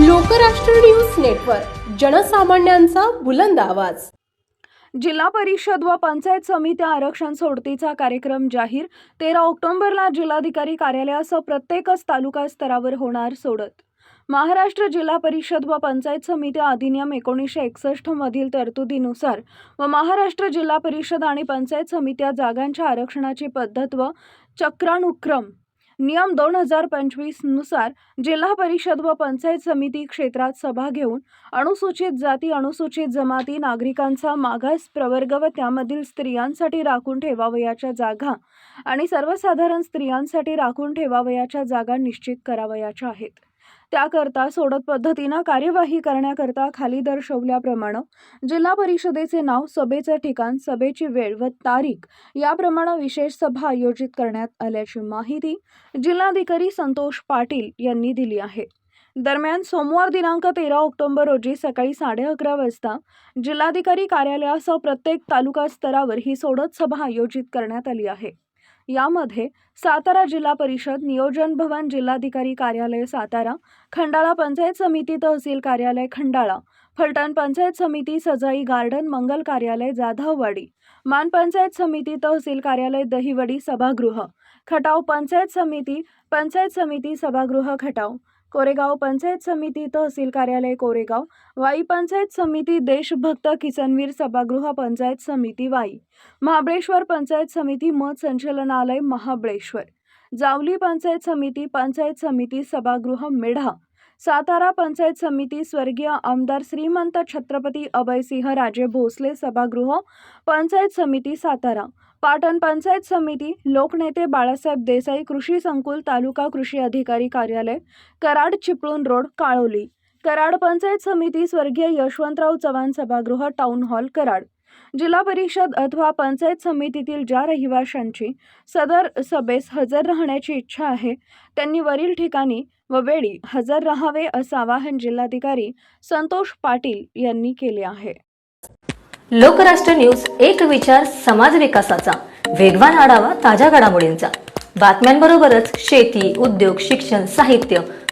Lokrashtra news network जनसामान्यांचा बुलंद आवाज. जिल्हा परिषद व पंचायत समित्या आरक्षण सोडतीचा कार्यक्रम जाहीर तेरा ऑक्टोबरला जिल्हाधिकारी कार्यालयासह प्रत्येकच तालुका स्तरावर होणार सोडत. महाराष्ट्र जिल्हा परिषद व पंचायत समित्या अधिनियम एकोणीसशे एकसष्ट मधील तरतुदीनुसार व महाराष्ट्र जिल्हा परिषद आणि पंचायत समित्या जागांच्या आरक्षणाची पद्धत व चक्रानुक्रम नियम दोन हजार पंचवीसनुसार जिल्हा परिषद व पंचायत समिती क्षेत्रात सभा घेऊन अनुसूचित जाती अनुसूचित जमाती नागरिकांचा मागास प्रवर्ग व त्यामधील स्त्रियांसाठी राखून ठेवावयाच्या जागा आणि सर्वसाधारण स्त्रियांसाठी राखून ठेवावयाच्या जागा निश्चित करावयाच्या आहेत. त्याकरता सोडत पद्धतीनं कार्यवाही करण्याकरता खाली दर्शवल्याप्रमाणे जिल्हा परिषदेचे नाव सभेचं ठिकाण सभेची वेळ व तारीख याप्रमाणे विशेष सभा आयोजित करण्यात आल्याची माहिती जिल्हाधिकारी संतोष पाटील यांनी दिली आहे. दरम्यान सोमवार दिनांक तेरा ऑक्टोबर रोजी सकाळी साडे अकरा वाजता जिल्हाधिकारी कार्यालयासह प्रत्येक तालुका स्तरावर ही सोडत सभा आयोजित करण्यात आली आहे. यामध्ये सातारा जिल्हा परिषद नियोजन भवन जिल्हाधिकारी कार्यालय सातारा खंडाळा पंचायत समिती तहसील कार्यालय खंडाळा फलटण पंचायत समिती सजाई गार्डन मंगल कार्यालय जाधववाडी मान पंचायत समिती तहसील कार्यालय दहिवडी सभागृह खटाव पंचायत समिती पंचायत समिती सभागृह खटाव कोरेगाव पंचायत समिती तहसील कार्यालय कोरेगाव वाई पंचायत समिती देशभक्त किसनवीर सभागृह पंचायत समिती वाई महाबळेश्वर पंचायत समिती मत संचलनालय महाबळेश्वर जावली पंचायत समिती पंचायत समिती सभागृह मेढा सातारा पंचायत समिती स्वर्गीय आमदार श्रीमंत छत्रपती अभयसिंह राजे भोसले सभागृह पंचायत समिती सातारा पाटण पंचायत समिती लोकनेते बाळासाहेब देसाई कृषी संकुल तालुका कृषी अधिकारी कार्यालय कराड चिपळूण रोड काळोली कराड पंचायत समिती स्वर्गीय यशवंतराव चव्हाण सभागृह टाउन हॉल कराड. जिल्हा परिषद अथवा पंचायत समितीतील ज्या रहिवाशांची सदर सभेस हजर राहण्याची इच्छा आहे त्यांनी वरील ठिकाणी व वेळी हजर राहावे असं आवाहन जिल्हाधिकारी संतोष पाटील यांनी केले आहे. लोकराष्ट्र न्यूज एक विचार समाज विकासाचा वेगवान आढावा ताज्या घडामोडींचा. बातम्यांबरोबरच शेती उद्योग शिक्षण साहित्य